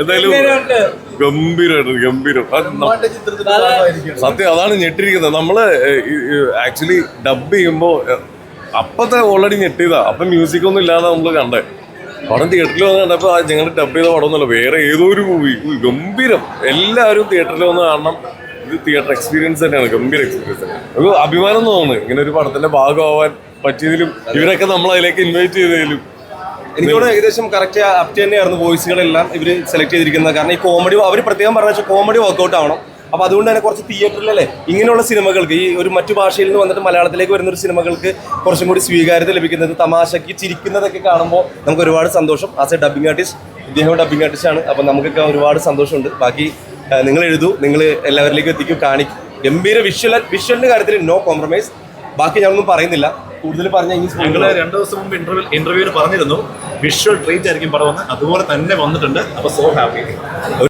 എന്തായാലും? ഗംഭീരമായിട്ട് ഗംഭീരം. സത്യം അതാണ് ഞെട്ടിരിക്കുന്നത് നമ്മൾ ആക്ച്വലി ഡബ് ചെയ്യുമ്പോ അപ്പത്തെ ഓൾറെഡി ഞെട്ടിയതാ. അപ്പൊ മ്യൂസിക് ഒന്നും ഇല്ലാതെ നമ്മൾ കണ്ടേ. പടം തിയേറ്ററിൽ വന്ന് കണ്ടപ്പോ ആ ഞങ്ങൾ ഡബ് ചെയ്ത പടം ഒന്നുമല്ല വേറെ ഏതോ ഒരു മൂവി ഗംഭീരം. എല്ലാവരും തിയേറ്ററിൽ വന്ന് കാണണം. ഇത് തിയേറ്റർ എക്സ്പീരിയൻസ് തന്നെയാണ് ഗംഭീര എക്സ്പീരിയൻസ് തന്നെയാണ്. ഒരു അഭിമാനം തോന്നുന്നു. ഇങ്ങനെ ഒരു പടത്തിന്റെ ഭാഗമാവാൻ പറ്റിയതിലും ഇവരൊക്കെ നമ്മൾ അതിലേക്ക് ഇൻവൈറ്റ് ചെയ്തതിലും. എനിക്കോട് ഏകദേശം കറക്റ്റ് അപ്റ്റ് തന്നെയായിരുന്നു വോയിസുകളെല്ലാം ഇവർ സെലക്ട് ചെയ്തിരിക്കുന്നത്. കാരണം ഈ കോമഡി അവർ പ്രത്യേകം പറഞ്ഞ വെച്ചാൽ കോമഡി വർക്കൗട്ട് ആവണം. അപ്പോൾ അതുകൊണ്ട് തന്നെ കുറച്ച് തിയേറ്ററിലല്ലേ ഇങ്ങനെയുള്ള സിനിമകൾക്ക് ഈ ഒരു മറ്റു ഭാഷയിൽ നിന്ന് വന്നിട്ട് മലയാളത്തിലേക്ക് വരുന്ന ഒരു സിനിമകൾക്ക് കുറച്ചും കൂടി സ്വീകാര്യത ലഭിക്കുന്നത് തമാശയ്ക്ക് ചിരിക്കുന്നതൊക്കെ കാണുമ്പോൾ നമുക്ക് ഒരുപാട് സന്തോഷം. ആസ് എ ഡബിങ് ആർട്ടിസ്റ്റ് ഇദ്ദേഹം ഡബിങ് ആണ്. അപ്പോൾ നമുക്കൊക്കെ ഒരുപാട് സന്തോഷമുണ്ട്. ബാക്കി നിങ്ങൾ എഴുതൂ. നിങ്ങൾ എല്ലാവരിലേക്കും എത്തിക്കും കാണിക്കും. ഗംഭീര വിഷ്വൽ വിഷ്വലിന്റെ കാര്യത്തിൽ നോ കോംപ്രമൈസ് ബാക്കി ഞാനൊന്നും പറയുന്നില്ല. കൂടുതൽ പറഞ്ഞാൽ രണ്ടു ദിവസം മുമ്പ് ഇന്റർവ്യൂ ഇന്റർവ്യൂവിൽ പറഞ്ഞിരുന്നു വിഷ്വൽ ട്രീറ്റ് ആയിരിക്കും പടമെന്ന് അതുപോലെ തന്നെ വന്നിട്ടുണ്ട്. അപ്പൊ സോ ഹാപ്പി